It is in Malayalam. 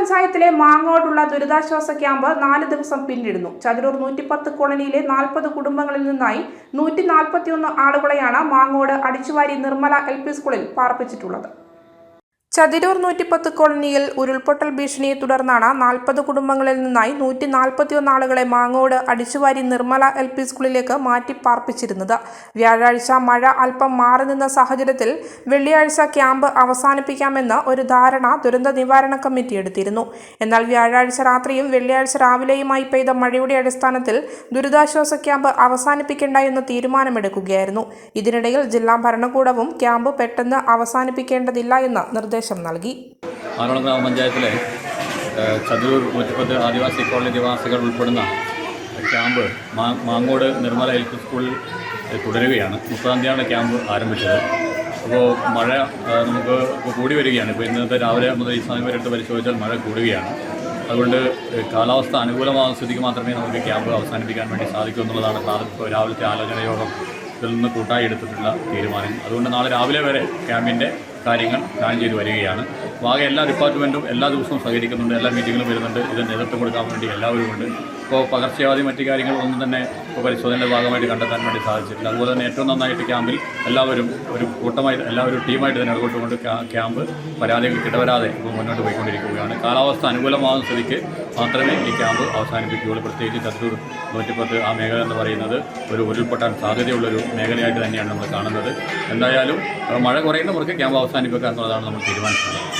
ഗ്രാമപഞ്ചായത്തിലെ മാങ്ങോടുള്ള ദുരിതാശ്വാസ ക്യാമ്പ് നാല് ദിവസം പിന്നിടുന്നു. ചതിരൂർ നൂറ്റിപ്പത്ത് കോളനിയിലെ നാൽപ്പത് കുടുംബങ്ങളിൽ നിന്നായി നൂറ്റി നാൽപ്പത്തിയൊന്ന് ആളുകളെയാണ് മാങ്ങോട് അടിച്ചുവാരി നിർമ്മല എൽ പി സ്കൂളിൽ പാർപ്പിച്ചിട്ടുള്ളത്. ചതിരൂർ നൂറ്റിപ്പത്ത് കോളനിയിൽ ഉരുൾപൊട്ടൽ ഭീഷണിയെ തുടർന്നാണ് നാൽപ്പത് കുടുംബങ്ങളിൽ നിന്നായി നൂറ്റി നാൽപ്പത്തിയൊന്ന് ആളുകളെ മാങ്ങോട് അടിച്ചുവാരി നിർമ്മല എൽ പി സ്കൂളിലേക്ക് മാറ്റി പാർപ്പിച്ചിരുന്നത്. വ്യാഴാഴ്ച മഴ അല്പം മാറി നിന്ന സാഹചര്യത്തിൽ വെള്ളിയാഴ്ച ക്യാമ്പ് അവസാനിപ്പിക്കാമെന്ന് ഒരു ധാരണ ദുരന്ത നിവാരണ കമ്മിറ്റി എടുത്തിരുന്നു. എന്നാൽ വ്യാഴാഴ്ച രാത്രിയും വെള്ളിയാഴ്ച രാവിലെയുമായി പെയ്ത മഴയുടെ അടിസ്ഥാനത്തിൽ ദുരിതാശ്വാസ ക്യാമ്പ് അവസാനിപ്പിക്കേണ്ട എന്ന തീരുമാനമെടുക്കുകയായിരുന്നു. ഇതിനിടയിൽ ജില്ലാ ഭരണകൂടവും ക്യാമ്പ് പെട്ടെന്ന് അവസാനിപ്പിക്കേണ്ടതില്ല എന്ന് നിർദ്ദേശം നൽകി. ആറോളം ഗ്രാമപഞ്ചായത്തിലെ ഏഹ്, ചതുരൂർ നൂറ്റിപ്പത്ത് ആദിവാസി കോളനി നിവാസികൾ ഉൾപ്പെടുന്ന camp Mangode Nirmala L P സ്കൂളിൽ തുടരുകയാണ്. മുപ്പതാം തീയതിയാണ് ക്യാമ്പ് ആരംഭിച്ചത്. അപ്പോൾ മഴ നമുക്ക് കൂടി വരികയാണ്. ഇപ്പോൾ ഇന്നത്തെ രാവിലെ മുതൽ ഈ സമയം വരെ എടുത്ത് പരിശോധിച്ചാൽ മഴ കൂടുകയാണ്. അതുകൊണ്ട് കാലാവസ്ഥ അനുകൂലമാകുന്ന സ്ഥിതിക്ക് മാത്രമേ നമുക്ക് ക്യാമ്പ് അവസാനിപ്പിക്കാൻ വേണ്ടി സാധിക്കൂ എന്നുള്ളതാണ് രാവിലത്തെ ആലോചന ഇതിൽ നിന്ന് കൂട്ടായി എടുത്തിട്ടുള്ള തീരുമാനം. അതുകൊണ്ട് നാളെ രാവിലെ വരെ ക്യാമ്പിന്റെ കാര്യങ്ങൾ പ്ലാൻ ചെയ്ത് വരികയാണ്. ആകെ എല്ലാ ഡിപ്പാർട്ട്മെന്റും എല്ലാ ദിവസവും സഹകരിക്കുന്നുണ്ട് എല്ലാ മീറ്റിങ്ങിലും വരുന്നുണ്ട്. ഇത് നേതൃത്വം കൊടുക്കാൻ വേണ്ടി എല്ലാവരും ഉണ്ട്. ഇപ്പോൾ പകർച്ചവ്യാധി മറ്റു കാര്യങ്ങളൊന്നും തന്നെ ഇപ്പോൾ പരിശോധനയുടെ ഭാഗമായിട്ട് കണ്ടെത്താൻ വേണ്ടി സാധിച്ചിട്ടില്ല. അതുപോലെ തന്നെ ഏറ്റവും നന്നായിട്ട് ക്യാമ്പിൽ എല്ലാവരും ഒരു കൂട്ടമായി എല്ലാവരും ടീമായിട്ട് തന്നെ ഇടപെട്ടുകൊണ്ട് കൊണ്ട് ക്യാമ്പ് പരാതികൾ കിട്ടവരാതെ ഇപ്പോൾ മുന്നോട്ട് പോയിക്കൊണ്ടിരിക്കുകയാണ്. കാലാവസ്ഥ അനുകൂലമാകുന്ന സ്ഥിതിക്ക് മാത്രമേ ഈ ക്യാമ്പ് അവസാനിപ്പിക്കുകയുള്ളൂ. പ്രത്യേകിച്ച് തൃശ്ശൂർ നൂറ്റിപ്പത്ത് ആ മേഖല എന്ന് പറയുന്നത് ഒരു ഉരുൾപൊട്ടാൻ സാധ്യതയുള്ളൊരു മേഖലയായിട്ട് തന്നെയാണ് നമ്മൾ കാണുന്നത്. എന്തായാലും മഴ കുറയുന്ന മുറയ്ക്ക് ക്യാമ്പ് അവസാനിപ്പിക്കുക എന്നുള്ളതാണ് നമ്മൾ തീരുമാനിച്ചത്